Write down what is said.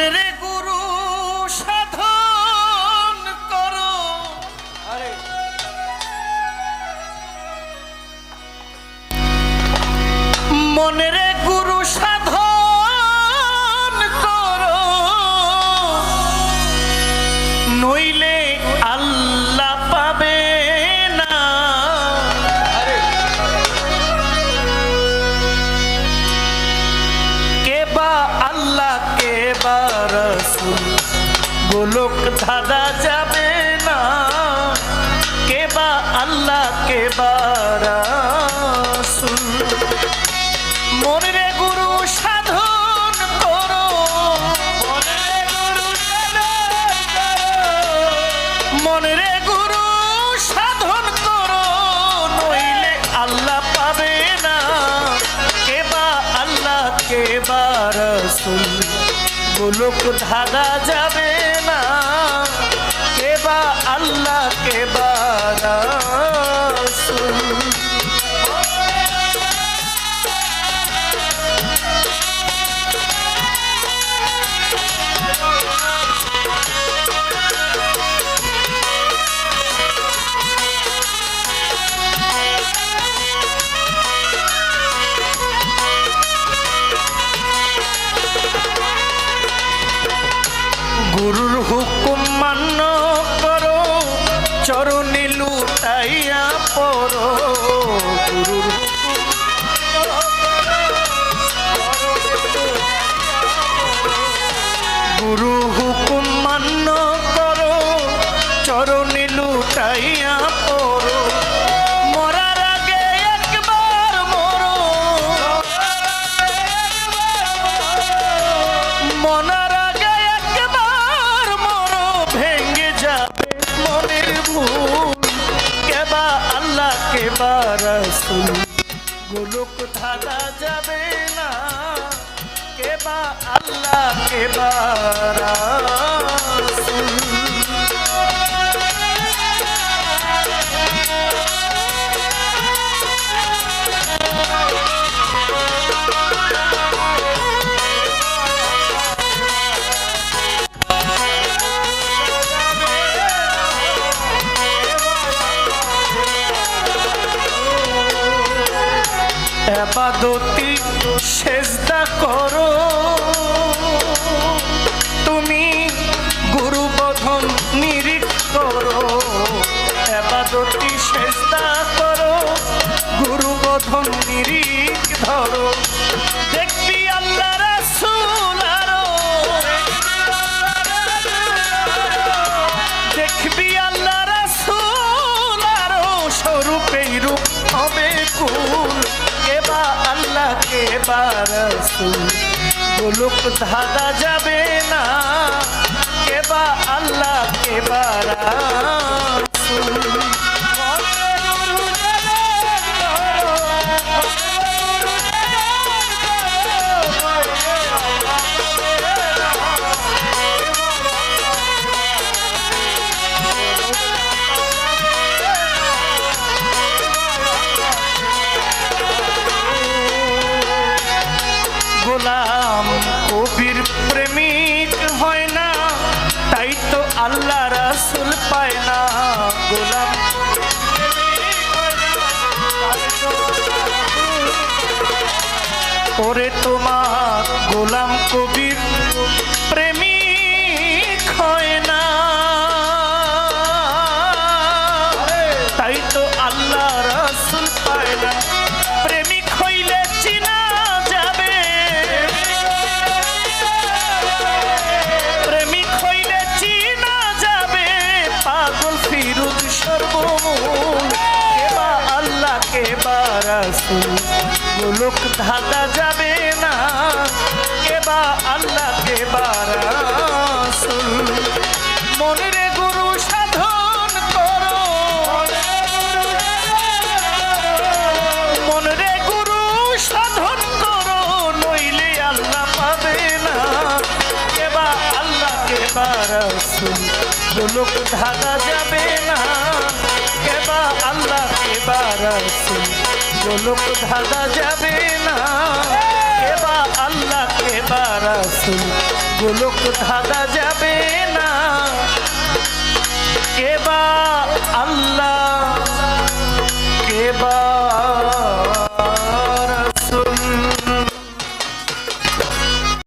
মনরে গোলক ধাঁধা যাবে না। কে বা আল্লাহ কে বা রসুল। মনে গুরু সাধন করো। গুরু সাধন করো। নইলে আল্লাহ পাবে না। আল্লাহ গোলক যাবে গুরু হুকুম মান্য করো, চরণে লুটাইয়া পড়ো। মরার আগে একবার মরো। মনার আগে একবার মরো, ভেঙে যাবে মনের ভুল। কেবা আল্লাহ, কেবা রসুল। গোলক থাকা যাবে না। কেবা আল্লাহ কেবা আবাদতি সেজদা করো। তুমি গুরু বধন নিরিখ করো। আবাদতি সেজদা করো রাসূল গোলক ধাঁধা যাবে না কেবা আল্লাহ কেবা রাসূল। প্রেমিক হয় না তাই তো আল্লাহ রাসুল পায় না গোলাম। ওরে তোমার গোলাম কবির কেবা রাসুল গোলক ধাঁধা যাবে না কেবা আল্লাহ কেবা রাসুল মনের গুরু সাধন করো। মনরে গুরু সাধন করো, নইলে আল্লাহ পাবে না কেবা আল্লাহ কেবা রসুল গোলক ধারা যাবে না কেবা আল্লাহ কেবা রসুল গোলক ধাঁধা যাবে না। কেবা আল্লাহ কেবা রসুল গোলক ধাঁধা যাবে না।